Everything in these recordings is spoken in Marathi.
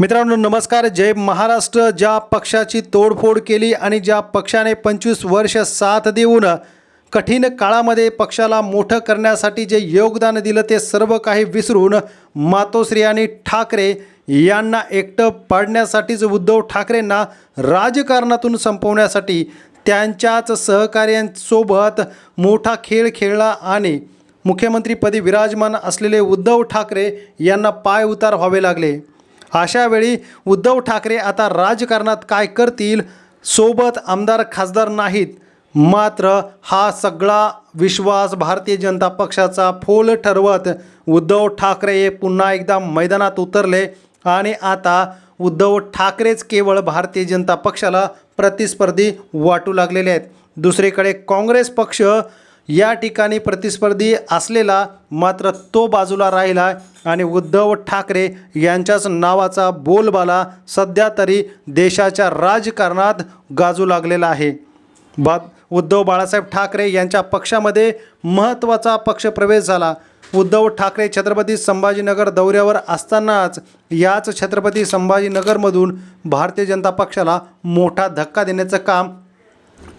मित्रांनो नमस्कार. जय महाराष्ट्र. ज्या पक्षाची तोडफोड केली आणि ज्या पक्षाने पंचवीस वर्ष साथ देऊन कठीण काळामध्ये पक्षाला मोठं करण्यासाठी जे योगदान दिलं ते सर्व काही विसरून मातोश्री आणि ठाकरे यांना एकटं पाडण्यासाठीच उद्धव ठाकरेंना राजकारणातून संपवण्यासाठी त्यांच्याच सहकार्यांसोबत मोठा खेळ खेळला आणि मुख्यमंत्रीपदी विराजमान असलेले उद्धव ठाकरे यांना पाय उतार व्हावे लागले. अशावेळी उद्धव ठाकरे आता राजकारणात काय करतील? सोबत आमदार खासदार नाहीत. मात्र हा सगळा विश्वास भारतीय जनता पक्षाचा फोल ठरवत उद्धव ठाकरे पुन्हा एकदा मैदानात उतरले आणि आता उद्धव ठाकरेच केवळ भारतीय जनता पक्षाला प्रतिस्पर्धी वाटू लागलेले आहेत. दुसरीकडे काँग्रेस पक्ष या ठिकाणी प्रतिस्पर्धी असलेला मात्र तो बाजूला राहिला आणि उद्धव ठाकरे यांच्याच नावाचा बोलबाला सध्या तरी देशाच्या राजकारणात गाजू लागलेला आहे. बा उद्धव बाळासाहेब ठाकरे यांच्या पक्षामध्ये महत्त्वाचा पक्षप्रवेश झाला. उद्धव ठाकरे छत्रपती संभाजीनगर दौऱ्यावर असतानाच याच छत्रपती संभाजीनगरमधून भारतीय जनता पक्षाला मोठा धक्का देण्याचं काम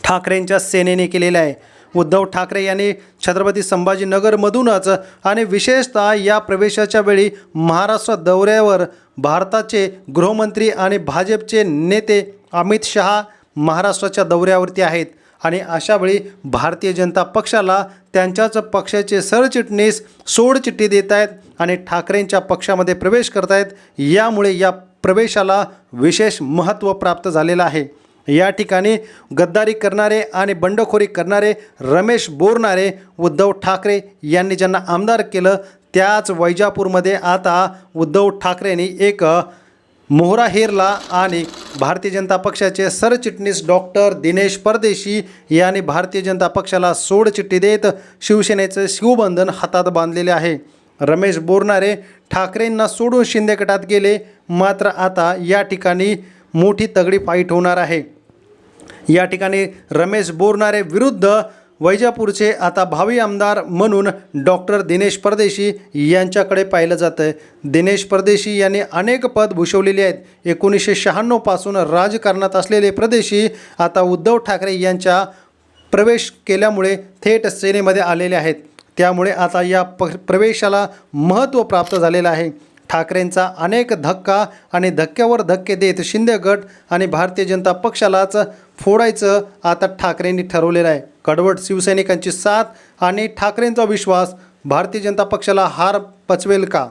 ठाकरेंच्या सेनेने केलेलं आहे. उद्धव ठाकरे यांनी छत्रपती संभाजीनगरमधूनच आणि विशेषतः या प्रवेशाच्या वेळी महाराष्ट्र दौऱ्यावर भारताचे गृहमंत्री आणि भाजपचे नेते अमित शहा महाराष्ट्राच्या दौऱ्यावरती आहेत. आणि अशावेळी भारतीय जनता पक्षाला त्यांच्याच पक्षाचे सरचिटणीस सोडचिठ्ठी देत आहेत आणि ठाकरेंच्या पक्षामध्ये प्रवेश करत आहेत. यामुळे या प्रवेशाला विशेष महत्त्व प्राप्त झालेलं आहे. या ठिकाणी गद्दारी करणारे आणि बंडखोरी करणारे रमेश बोरणारे उद्धव ठाकरे यांनी ज्यांना आमदार केलं त्याच वैजापूरमध्ये आता उद्धव ठाकरेंनी एक मोहरा हेरला आणि भारतीय जनता पक्षाचे सरचिटणीस डॉक्टर दिनेश परदेशी यांनी भारतीय जनता पक्षाला सोडचिठ्ठी देत शिवसेनेचं शिवबंधन हातात बांधलेले आहे. रमेश बोरणारे ठाकरेंना सोडून शिंदे गटात गेले मात्र आता या ठिकाणी मोठी तगडी फाईट होणार आहे. या ठिकाणी रमेश बोरणारे विरुद्ध वैजापूरचे आता भावी आमदार म्हणून डॉक्टर दिनेश परदेशी यांच्याकडे पाहिलं जातं आहे. दिनेश परदेशी यांनी अनेक पद भूषवलेली आहेत. एकोणीसशे शहाण्णवपासून राजकारणात असलेले परदेशी आता उद्धव ठाकरे यांच्या प्रवेश केल्यामुळे थेट सेनेमध्ये आलेले आहेत. त्यामुळे आता या प प्रवेशाला महत्त्व प्राप्त झालेलं आहे. ठाकरेंचा अनेक धक्का आणि धक्क्यावर धक्के देत शिंदे गट आणि भारतीय जनता पक्षालाच फोडायचं आता ठाकरेंनी ठरवलेलं आहे. कडवट शिवसैनिकांची साथ आणि ठाकरेंचा विश्वास भारतीय जनता पक्षाला हार पचवेल का?